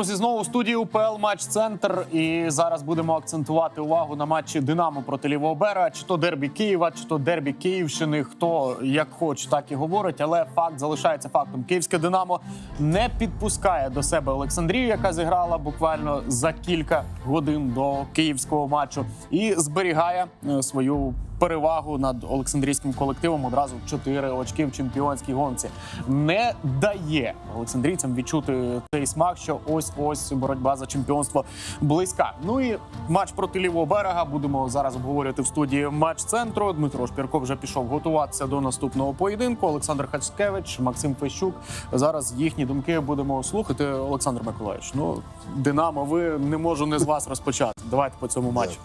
Друзі, знову у студії УПЛ матч центр. І зараз будемо акцентувати увагу на матчі Динамо проти лівого берега, чи то дербі Києва, чи то дербі Київщини. Хто як хоче, так і говорить. Але факт залишається фактом. Київське Динамо не підпускає до себе Олександрію, яка зіграла буквально за кілька годин до київського матчу, і зберігає е, свою перевагу над Олександрійським колективом одразу в 4 очки в чемпіонській гонці. Не дає олександрійцям відчути цей смак, що ось ось боротьба за чемпіонство близька. Ну і матч проти лівого берега будемо зараз обговорювати в студії матч центру. Дмитро Шпірко вже пішов готуватися до наступного поєдинку. Олександр Хачкевич, Максим Фещук. Зараз їхні думки будемо слухати. Олександр Миколаївич, ну Динамо, ви не можу не з вас розпочати. Давайте по цьому матчу.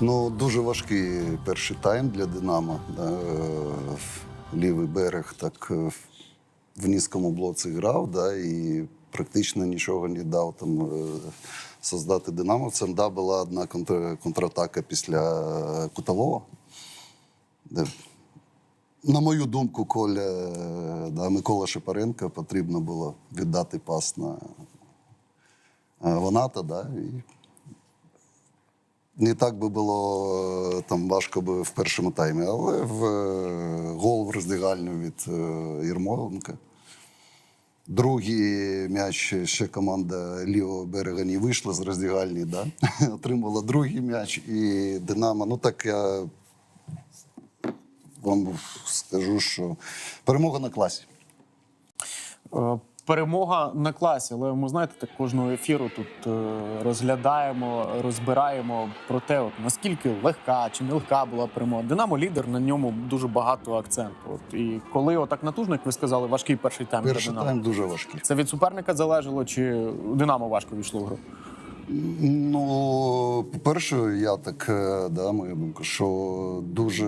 Ну, дуже важкий перший тайм для Динамо. Е, Лівий берег так е, в низькому блоці грав, да, і практично нічого не дав там е, создати динамовцям. Да, була одна контр- контратака після кутового. Де, на мою думку, Коля да, Микола Шипаренко потрібно було віддати пас на Ваната, да, і не так би було е, там важко би в першому таймі, але в е, гол в роздягальню від е, Єрмоленка. Другий м'яч ще команда лівого берега не вийшла з роздягальні, да? отримала другий м'яч і Динамо. Ну так я вам скажу, що перемога на класі. Перемога на класі, але ми знаєте, так кожного ефіру тут е, розглядаємо, розбираємо про те, от, наскільки легка чи не легка була перемога. Динамо лідер на ньому дуже багато акценту. От і коли отак натужно, як ви сказали, важкий перший тайм для Перший Динамо. тайм дуже важкий. Це від суперника залежало, чи Динамо важко війшло в гру? Ну, по-перше, я так, е, да, моя думка, що дуже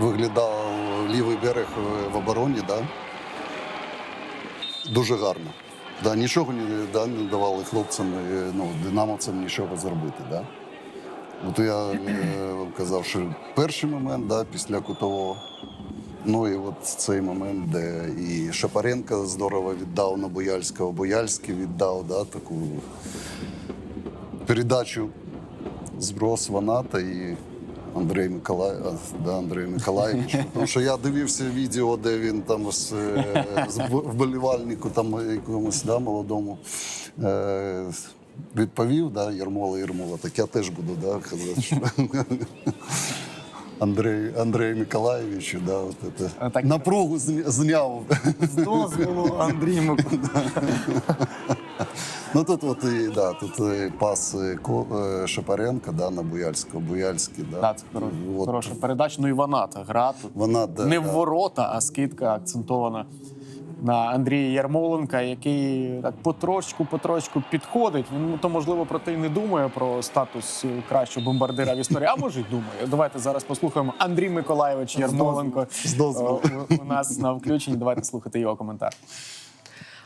виглядав лівий берег е, в обороні, да? дуже гарно. Да, нічого не, да, не давали хлопцям, е, ну, динамовцям нічого зробити. Да? От я е, казав, що перший момент да, після кутового. Ну і от цей момент, де і Шапаренко здорово віддав на Бояльського, Бояльський віддав да, таку передачу зброс Ваната і Андрій Миколай... да, Андрій Миколаївич. Тому що я дивився відео, де він там з, е, з вболівальнику там якомусь да, молодому. Е, Відповів, да, Ярмола Ярмола, так я теж буду да, казати, що Андрій, Андрій Миколаєвичу, да, от це, так- напругу зняв. З дозволу Андрій Ну тут от і да, тут і пас е, Ко- е, Шапаренка да, на Буяльського, Буяльський. Да. Так, це хоро- От хороша передача. Ну і Ваната гра тут. Вона да, не в да. ворота, а скидка акцентована на Андрія Ярмоленка, який так потрошку, потрошку підходить. Він ну, то можливо про те й не думає про статус е, кращого бомбардира в історії. А може й думає. Давайте зараз послухаємо Андрій Миколайович Ярмоленко. З дозволу. Е, У, у нас на включенні. Давайте слухати його коментар.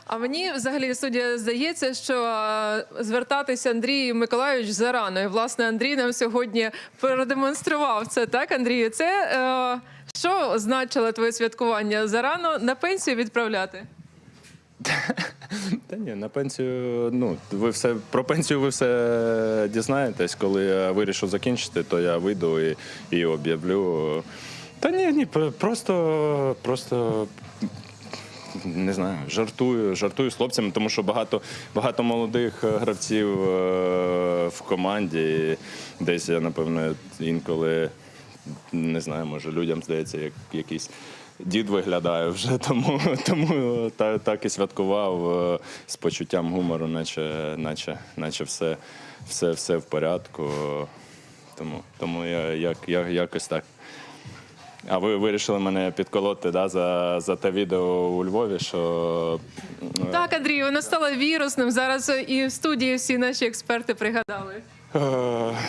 А мені взагалі студія здається, що е, звертатися Андрій Миколайович зарано. І власне Андрій нам сьогодні продемонстрував це. Так, Андрію, це е, що значило твоє святкування зарано на пенсію відправляти? Та ні, на пенсію. Ну, ви все про пенсію ви все дізнаєтесь. Коли я вирішу закінчити, то я вийду і, і об'явлю. Та ні, ні, просто, просто не знаю, жартую, жартую з хлопцями, тому що багато, багато молодих е, гравців е, в команді. І десь я, напевно, інколи не знаю, може людям здається, як якийсь. Дід виглядає вже, тому, тому та, так і святкував е, з почуттям гумору, наче, наче, наче все, все, все в порядку. Тому, тому я, як, я якось так. А ви вирішили мене підколоти да, за, за те відео у Львові, що Так, Андрій, воно стало вірусним. Зараз і в студії всі наші експерти пригадали. Е,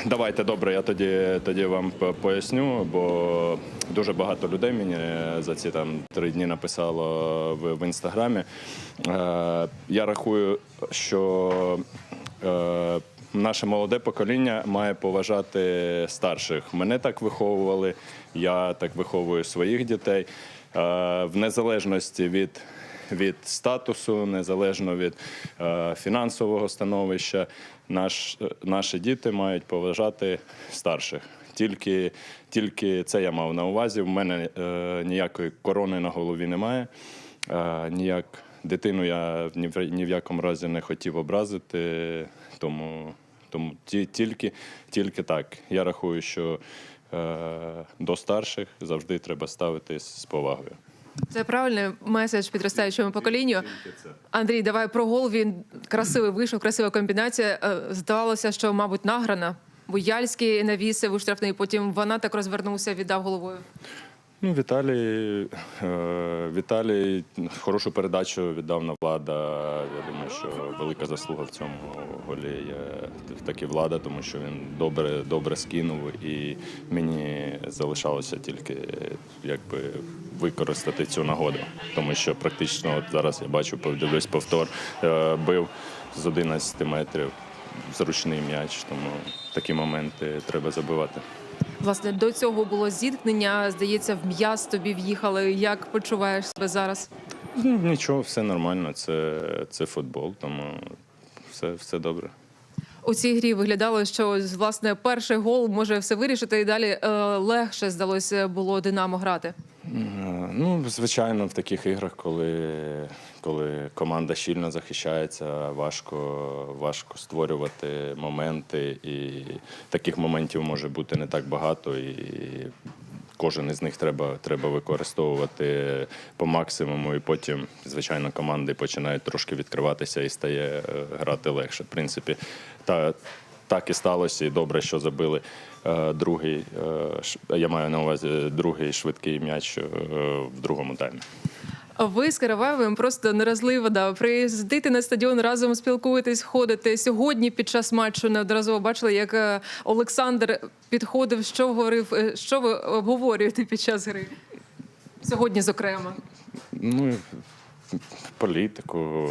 Давайте добре, я тоді, тоді вам поясню, бо дуже багато людей мені за ці там три дні написало в, в інстаграмі. Е, Я рахую, що е, наше молоде покоління має поважати старших. Мене так виховували, я так виховую своїх дітей. Е, В незалежності від від статусу, незалежно від е, фінансового становища. Наш, наші діти мають поважати старших. Тільки, тільки це я мав на увазі. В мене е, ніякої корони на голові немає. Е, ніяк дитину я ні в, ні в якому разі не хотів образити, тому, тому ті, тільки, тільки так. Я рахую, що до старших завжди треба ставитись з повагою. Це правильний меседж підростаючому поколінню. Андрій, давай про гол. Він красивий вийшов, красива комбінація. Е, Здавалося, що, мабуть, награна. Буяльський навісив у штрафний, потім вона так розвернувся, віддав головою. Ну, Віталій, е, Віталій хорошу передачу віддав на влада. Я думаю, що велика заслуга в цьому голі є таки влада, тому що він добре, добре скинув, і мені залишалося тільки якби використати цю нагоду. Тому що практично от зараз я бачу, подивлюсь повтор, е, бив з 11 метрів зручний м'яч, тому такі моменти треба забивати. Власне, до цього було зіткнення. Здається, в м'яз тобі в'їхали. Як почуваєш себе зараз? Ну, нічого, все нормально. Це, це футбол, тому все, все добре. У цій грі виглядало, що власне перший гол може все вирішити, і далі е, легше здалося було Динамо грати. Е, Ну, звичайно, в таких іграх, коли, коли команда щільно захищається, важко, важко створювати моменти, і таких моментів може бути не так багато. І кожен із них треба, треба використовувати по максимуму, і потім, звичайно, команди починають трошки відкриватися і стає е, грати легше. В принципі, та, так і сталося, і добре, що забили другий. е, я маю на увазі другий швидкий м'яч е, в другому таймі. Ви з Караваєвим просто не розлий вода. Приїздите на стадіон разом спілкуєтесь, ходите. Сьогодні під час матчу неодноразово бачили, як е, Олександр підходив, що говорив, е, що ви обговорюєте під час гри. Сьогодні, зокрема. Ну, політику,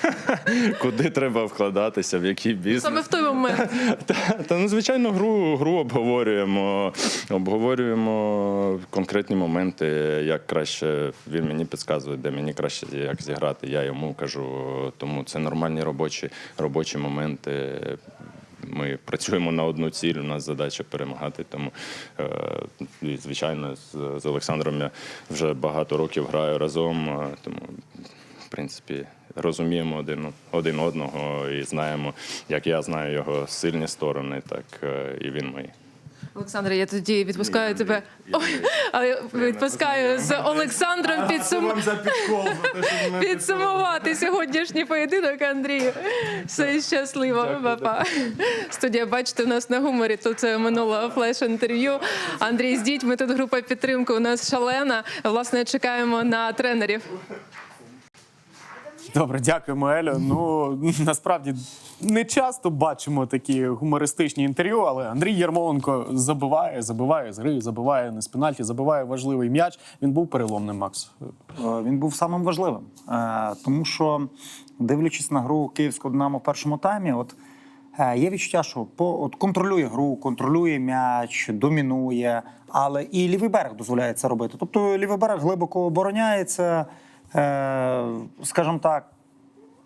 куди треба вкладатися, в який бізнес. Саме в той момент. Та, та ну, звичайно, гру, гру обговорюємо. Обговорюємо конкретні моменти, як краще він мені підказує, де мені краще як зіграти. Я йому кажу. Тому це нормальні робочі, робочі моменти. Ми працюємо на одну ціль. У нас задача перемагати. Тому, е, і, звичайно, з, Олександром я вже багато років граю разом. е, Тому, в принципі, розуміємо один, один одного і знаємо, як я знаю його сильні сторони, так е, і він мої. Олександре, я тоді відпускаю тебе. Ой, відпускаю з Олександром підсум... підсумувати сьогоднішній поєдинок, Андрію. Все щасливо, папа. Студія, бачите, у нас на гуморі. Тут це минуло флеш-інтерв'ю. Андрій з дітьми, тут група підтримки у нас шалена. Власне, чекаємо на тренерів. Добре, дякуємо, Елю. Ну насправді не часто бачимо такі гумористичні інтерв'ю, але Андрій Ярмоленко забиває, забиває з гри, забиває не з пенальті, забиває важливий м'яч. Він був переломним, Макс. Е, Він був самим важливим, Е, тому що, дивлячись на гру київського Динамо в першому таймі, от е, є відчуття, що по от контролює гру, контролює м'яч, домінує, але і лівий берег дозволяє це робити. Тобто лівий берег глибоко обороняється, скажімо так.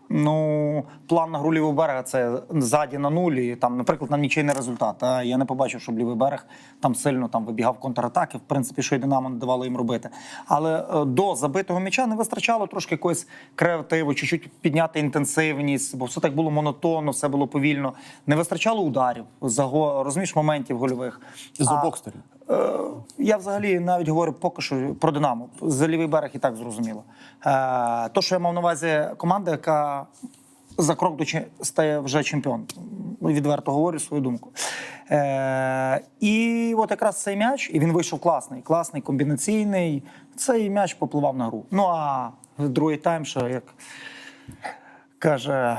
Ну, план на гру лівого берега це ззаді на нулі. Там, наприклад, на нічийний результат. А я не побачив, щоб лівий берег там сильно там вибігав контратаки. В принципі, що й Динамо не давало їм робити. Але е, до забитого м'яча не вистачало трошки якоїсь креативу, чуть-чуть підняти інтенсивність, бо все так було монотонно, все було повільно. Не вистачало ударів, розумієш, моментів гольових. З обох сторін. Е, Я взагалі навіть говорю поки що про Динамо. За лівий берег і так зрозуміло. Е, То, що я мав на увазі команда, яка за крок до стає вже чемпіон. Відверто говорю свою думку. Е, І от якраз цей м'яч, і він вийшов класний, класний, комбінаційний. Цей м'яч попливав на гру. Ну а другий тайм, що як каже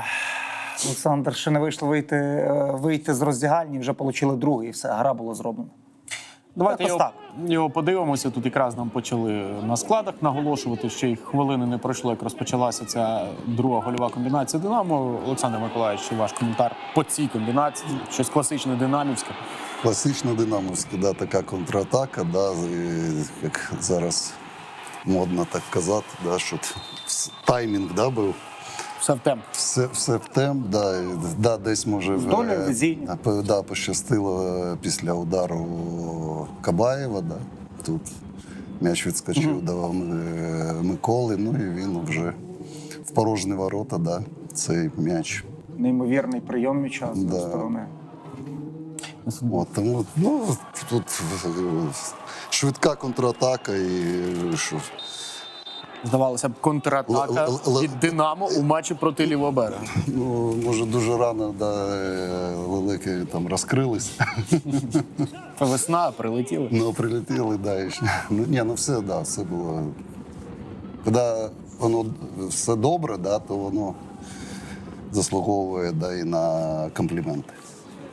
Олександр, ще не вийшло вийти, вийти з роздягальні, вже отримали другий, і все, гра була зроблена. Давайте Якось його, так. його подивимося. Тут якраз нам почали на складах наголошувати. Ще й хвилини не пройшло, як розпочалася ця друга гольова комбінація Динамо. Олександр Миколаївич, ваш коментар по цій комбінації. Щось класичне динамівське. Класична динамовська, да, така контратака, да, як зараз модно так казати, да, що таймінг да, був. Все в темп. Все, все в темп, да, да, десь може долею е, да, пощастило е, після удару Кабаєва. Да. Тут м'яч відскочив до е, Миколи, ну і він вже в порожні ворота, да, цей м'яч. Неймовірний прийом м'яча з Да. сторони. От, тому ну, тут е, швидка контратака і що. Здавалося б, контратака від Динамо у матчі проти лівого берега. Ну, може, дуже рано да, лелеки там розкрились. Весна прилетіли. Ну, прилетіли, да. і ще- Ну, ні, ну все, да, все було. Коли воно все добре, да, то воно заслуговує да, і на компліменти.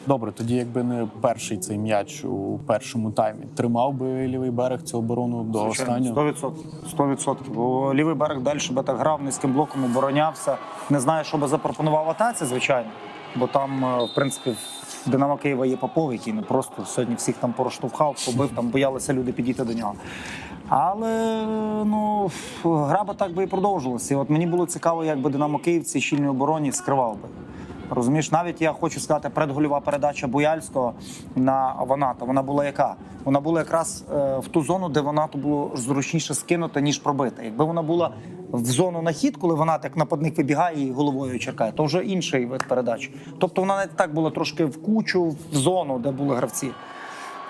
Добре, тоді якби не перший цей м'яч у першому таймі, тримав би лівий берег цю оборону до останнього. 100%. 100%. Бо лівий берег далі би так грав, низьким блоком оборонявся. Не знаю, що би запропонував атаці, звичайно. Бо там, е, в принципі, в Динамо Києва є Попов, який не просто сьогодні всіх там пороштовхав, побив, там боялися люди підійти до нього. Але ну, гра би так би і продовжилася. І от мені було цікаво, як би Динамо Київ в цій щільній обороні скривав би. Розумієш, навіть я хочу сказати, предгольова передача Буяльського на Ваната. Вона була яка? Вона була якраз е, в ту зону, де Ванату було зручніше скинути, ніж пробити. Якби вона була в зону на хід, коли Ванат як нападник вибігає і головою черкає, то вже інший вид передач. Тобто вона не так була трошки в кучу, в зону, де були гравці.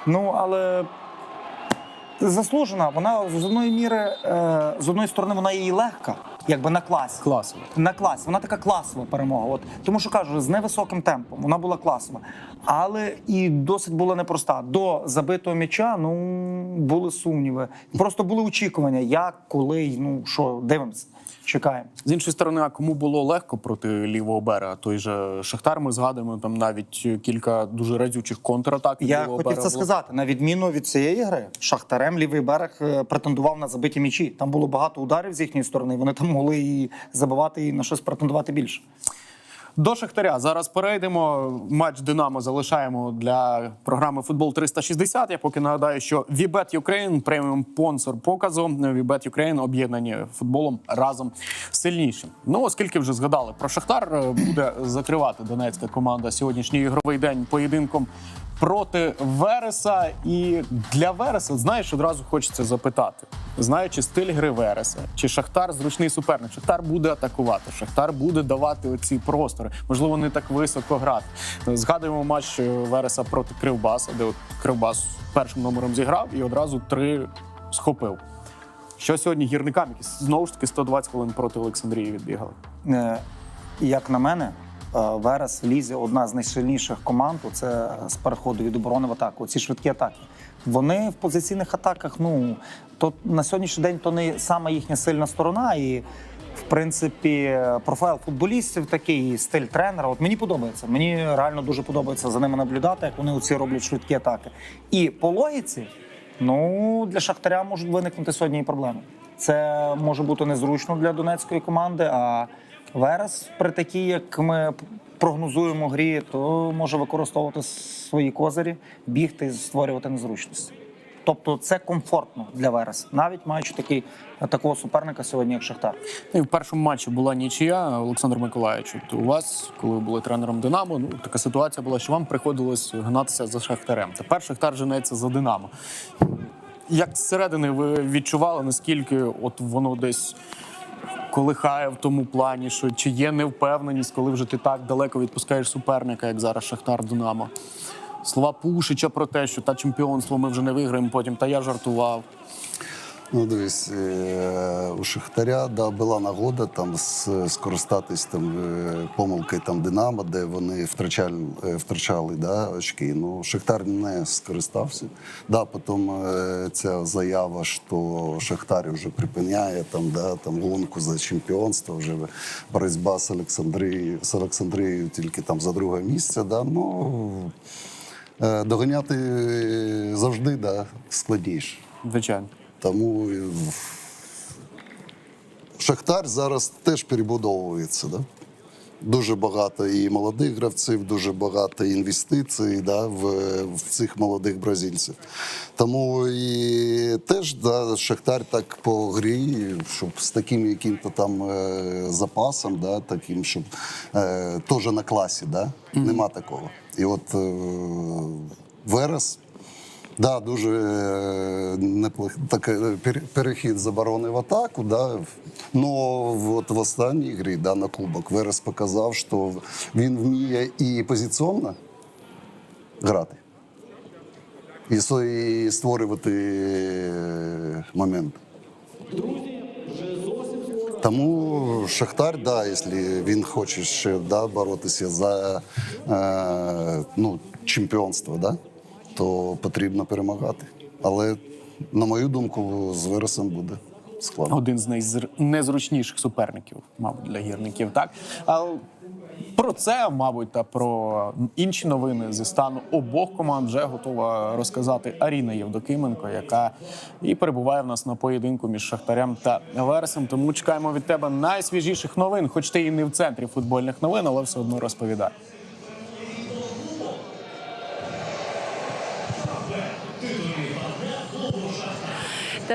Ну але заслужена. Вона з одної міри, е, з одної сторони, вона її легка, якби на класі Класово. на клас. Вона така класова перемога. От тому, що кажу, з невисоким темпом вона була класова, але і досить була непроста. До забитого м'яча ну були сумніви. Просто були очікування, як, коли, ну що, дивимося, чекаємо. З іншої сторони, а кому було легко проти лівого берега? Той же Шахтар, ми згадуємо там навіть кілька дуже разючих контратак. Я лівого хотів берега це сказати. На відміну від цієї гри, Шахтарем лівий берег е, претендував на забиті м'ячі. Там було багато ударів з їхньої сторони. Вони там могли і забивати, і на щось претендувати більше. До Шахтаря зараз перейдемо. Матч Динамо залишаємо для програми Футбол 360. Я поки нагадаю, що Вібет Юкрейн – преміум спонсор показу. Вібет Юкрейн об'єднані футболом разом сильнішим. Ну, оскільки вже згадали про Шахтар, е, буде закривати донецька команда сьогоднішній ігровий день поєдинком проти Вереса. І для Вереса, знаєш, одразу хочеться запитати, знаючи стиль гри Вереса, чи Шахтар зручний суперник? Шахтар буде атакувати, Шахтар буде давати оці простори. Можливо, не так високо грати. Згадуємо матч Вереса проти Кривбаса, де от Кривбас першим номером зіграв і одразу три схопив. Що сьогодні гірникам, які знову ж таки 120 хвилин проти Олександрії відбігали. Е, Як на мене, Верес в лізі одна з найсильніших команд. Це з переходу від оборони в атаку. Ці швидкі атаки. Вони в позиційних атаках. Ну то на сьогоднішній день то не саме їхня сильна сторона. І в принципі, профайл футболістів такий, стиль тренера. От мені подобається. Мені реально дуже подобається за ними наблюдати, як вони оці роблять швидкі атаки. І по логіці, ну для Шахтаря можуть виникнути сьогодні проблеми. Це може бути незручно для донецької команди. А Верес при такій, як ми прогнозуємо грі, то може використовувати свої козирі, бігти і створювати незручності. Тобто це комфортно для Верес, навіть маючи такий такого суперника сьогодні, як Шахтар. Ну, І в першому матчі була нічия Олександр Миколаївич. У вас, коли ви були тренером Динамо, ну така ситуація була, що вам приходилось гнатися за Шахтарем. Тепер Шахтар женеться за Динамо. Як зсередини ви відчували, наскільки от воно десь колихає в тому плані, що чи є невпевненість, коли вже ти так далеко відпускаєш суперника, як зараз Шахтар Динамо? Слова Пушича про те, що та чемпіонство ми вже не виграємо потім, та я жартував. Ну, дивись, е, у Шахтаря да, була нагода там скористатись там е, помилкою там Динамо, де вони втрачали, е, втрачали да, очки. Ну, Шахтар не скористався. Да, потім ця заява, що Шахтар вже припиняє там, да, там гонку за чемпіонство, вже боротьба з Олександрією, з Олександрією тільки там за друге місце. Да, ну, доганяти завжди да, складніше. Звичайно. Тому Шахтар зараз теж перебудовується. Да? Дуже багато і молодих гравців, дуже багато інвестицій да, в, в цих молодих бразильців. Тому і теж да, Шахтар так по грі, щоб з таким яким-то там е, запасом, да, таким, щоб е, теж на класі, да, нема такого. І от е, Верес. Да, дуже е, неплох такий е, перехід з оборони в атаку. Да. Но от в останній грі да, на кубок Верес показав, що він вміє і позиційно грати, і, створювати е, момент. Тому Шахтар, да, якщо він хоче ще да, боротися за е, ну, чемпіонство, да, то потрібно перемагати. Але, на мою думку, з Вересом буде складно. Один з найзр- незручніших суперників, мабуть, для гірників. Так а про це, мабуть, та про інші новини зі стану обох команд вже готова розказати Аріна Євдокименко, яка і перебуває в нас на поєдинку між Шахтарем та Вересом. Тому чекаємо від тебе найсвіжіших новин, хоч ти і не в центрі футбольних новин, але все одно розповідай.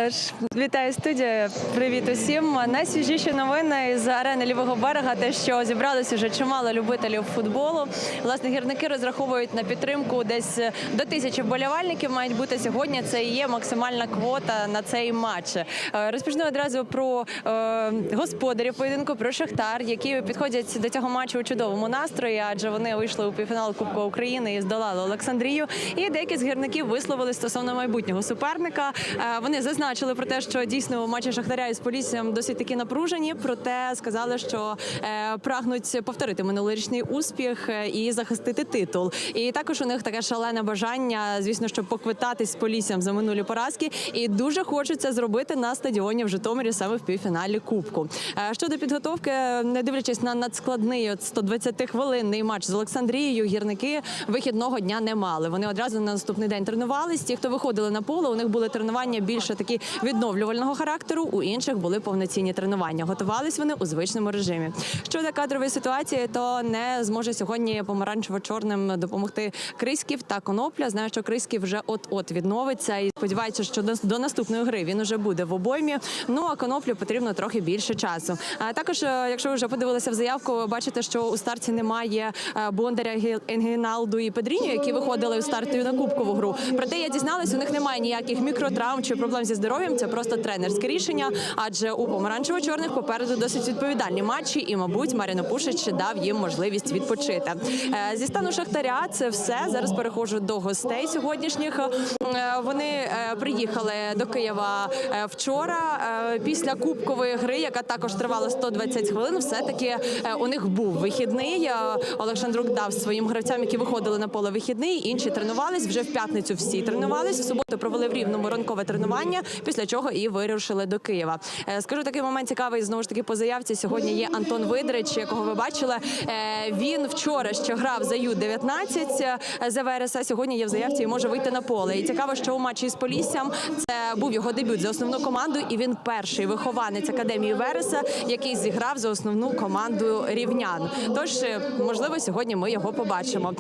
Тож вітаю студія. Привіт усім. Найсвіжіші новини з арени лівого берега. Те, що зібралося вже чимало любителів футболу. Власне, гірники розраховують на підтримку десь до тисячі вболівальників. Мають бути сьогодні. Це і є максимальна квота на цей матч. Е, Розпочну одразу про е, господарів поєдинку, про Шахтар, які підходять до цього матчу у чудовому настрої, адже вони вийшли у півфінал Кубку України і здолали Олександрію. І деякі з гірників висловили стосовно майбутнього суперника. Е, Вони зазначили про те, що дійсно матчі Шахтаря із Поліссям досить таки напружені. Проте сказали, що е, прагнуть повторити минулорічний успіх е, і захистити титул. І також у них таке шалене бажання, звісно, щоб поквитатись з Поліссям за минулі поразки. І дуже хочеться зробити на стадіоні в Житомирі саме в півфіналі Кубку. Е, Щодо підготовки, не дивлячись на надскладний от 120 хвилинний матч з Олександрією, гірники вихідного дня не мали. Вони одразу на наступний день тренувались. Ті, хто виходили на поле, у них були тренування більше такі відновлювального характеру. У інших були повноцінні тренування. Готувались вони у звичному режимі. Щодо кадрової ситуації, то не зможе сьогодні помаранчево-чорним допомогти Криськів та Конопля. Знаю, що Криськів вже от-от відновиться і сподівається, що до, наступної гри він уже буде в обоймі. Ну а коноплю потрібно трохи більше часу. А також, е, якщо ви вже подивилися в заявку, бачите, що у старті немає е, Бондаря, Гі- Енгіналду і Педріню, які виходили у стартові на кубкову гру. Проте я дізналась, у них немає ніяких мікротравм чи проблем зі здоров'ям. Це просто тренерське рішення. Адже у помаранчево-чорних попереду досить відповідальні матчі, і, мабуть, Маріно Пушич дав їм можливість відпочити. Е, Зі стану Шахтаря це все. Зараз переходжу до гостей сьогоднішніх. Е, Вони е, приїхали до Києва вчора після кубкової гри, яка також тривала 120 хвилин. Все таки у них був вихідний. Олександрук дав своїм гравцям, які виходили на поле вихідний. Інші тренувались вже в п'ятницю. Всі тренувались в суботу. Провели в рівному ранкове тренування, після чого і вирушили до Києва. Е, Скажу такий момент цікавий знову ж таки по заявці. Сьогодні є Антон Видрич, якого ви бачили. Е, Він вчора ще грав за Ю-19 е, за Вереса. Сьогодні є в заявці і може вийти на поле. І цікаво, що у матчі з Поліссям це був його дебют за основну команду, і він перший вихованець академії Вереса, який зіграв за основну команду рівнян. Тож, можливо, сьогодні ми його побачимо.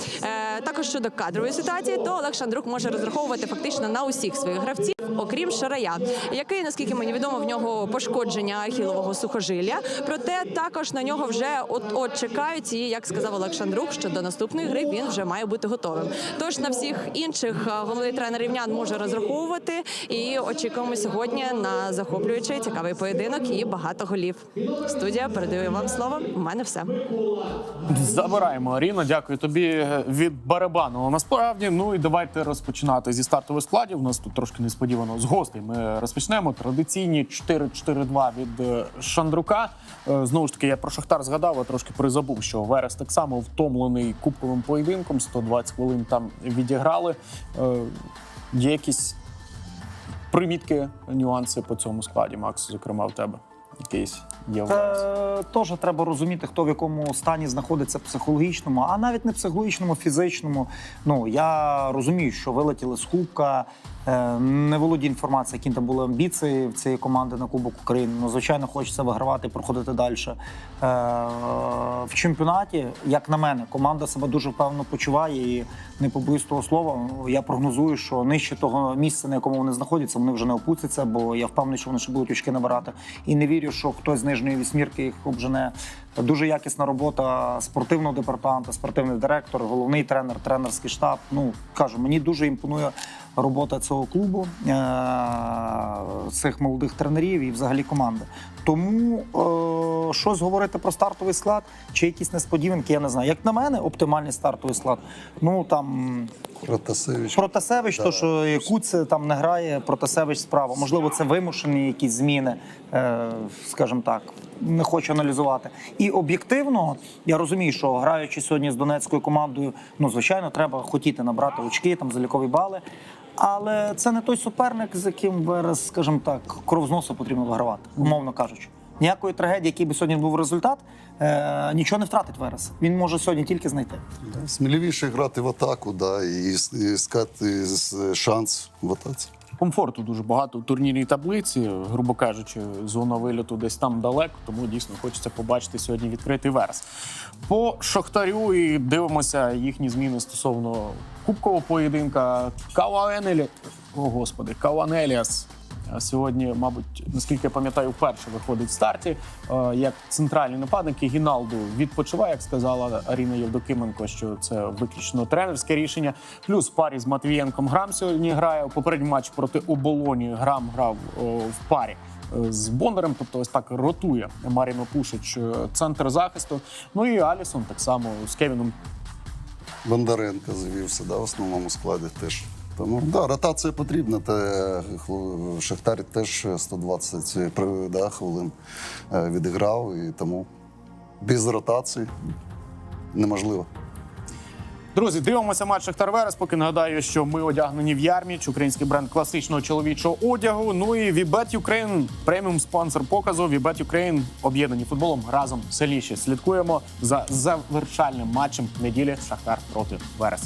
Також щодо кадрової ситуації, то Олег Шандрук може розраховувати фактично на усіх своїх гравців, окрім Шарая, який, наскільки мені відомо, в нього пошкодження ахілового сухожилля. Проте також на нього вже от от чекають. І як сказав Олег Шандрук, що до наступної гри він вже має бути готовим. Тож на всіх інших е, головний тренер рівнян може розраховувати. І очікуємо сьогодні на захоплюючий цікавий поєдинок і багато голів. Студія передаю вам слово. У мене все. Забираємо Аріна. Дякую тобі від барабану. Насправді, ну і давайте розпочинати зі стартових складів. У нас тут трошки несподівано з гостей. Ми розпочнемо традиційні 4-4-2 від е, Шандрука. Е, Знову ж таки, я про Шахтар згадав, а трошки призабув, що Верес так само втомлений кубковим поєдинком. 120 хвилин там відіграли. Е, Є якісь примітки, нюанси по цьому складі, Макс, зокрема, в тебе якийсь є? Теж треба розуміти, хто в якому стані знаходиться психологічному, а навіть не психологічному, фізичному. Ну я розумію, що вилетіли з кубка. Е, Не володію інформацією, які там були амбіції в цієї команди на Кубок України. Ну, звичайно, хочеться вигравати проходити далі. Е, В чемпіонаті, як на мене, команда себе дуже впевнено почуває і не побоюсь того слова. Я прогнозую, що нижче того місця, на якому вони знаходяться, вони вже не опустяться, бо я впевнений, що вони ще будуть очки набирати. І не вірю, що хтось з нижньої вісьмірки їх обжене. Дуже якісна робота спортивного департаменту, спортивний директор, головний тренер, тренерський штаб. Ну кажу, мені дуже імпонує робота цього клубу, е- цих молодих тренерів і взагалі команди. Тому е- щось говорити про стартовий склад чи якісь несподіванки, я не знаю. Як на мене, оптимальний стартовий склад. Ну там Протасевич. Протасевич, Да. то що Якуц там не грає, Протасевич справа. Можливо, це вимушені якісь зміни, е, скажімо так. Не хочу аналізувати. І об'єктивно я розумію, що граючи сьогодні з донецькою командою, ну звичайно, треба хотіти набрати очки, там залікові бали. Але це не той суперник, з яким Верес, скажімо так, кров з носу потрібно вигравати, умовно кажучи. Ніякої трагедії, який би сьогодні був результат, е, нічого не втратить Верес. Він може сьогодні тільки знайти. Сміливіше грати в атаку, да, і, с- і скати з- шанс в атаці. Комфорту дуже багато у турнірній таблиці, грубо кажучи, зона виліту десь там далеко, тому дійсно хочеться побачити сьогодні відкритий верес. По Шахтарю і дивимося їхні зміни стосовно кубкового поєдинка. Каваенелі, о господи, Каванеліас. Е, Сьогодні, мабуть, наскільки я пам'ятаю, вперше виходить в старті е, як центральний нападник. І Гіналду відпочиває, як сказала Аріна Євдокименко, що це виключно тренерське рішення. Плюс в парі з Матвієнком Грам сьогодні грає у попередньому матчі проти оболоні. Грам грав в парі. е, З Бондарем, тобто ось так ротує Маріно Пушич е, центр захисту. Ну і Алісон так само з Кевіном Бондаренко завівся да, в основному складі теж. Тому да, ротація потрібна. Та Шахтар теж 120 при- да, хвилин е, відіграв, і тому без ротації неможливо. Друзі, дивимося матч Шахтар Верес. Поки нагадаю, що ми одягнені в ярміч, український бренд класичного чоловічого одягу. Ну і Вібет Юкрейн, преміум спонсор показу. Вібет Юкрейн об'єднані футболом разом сильніші. Слідкуємо за завершальним матчем неділі Шахтар проти Верес.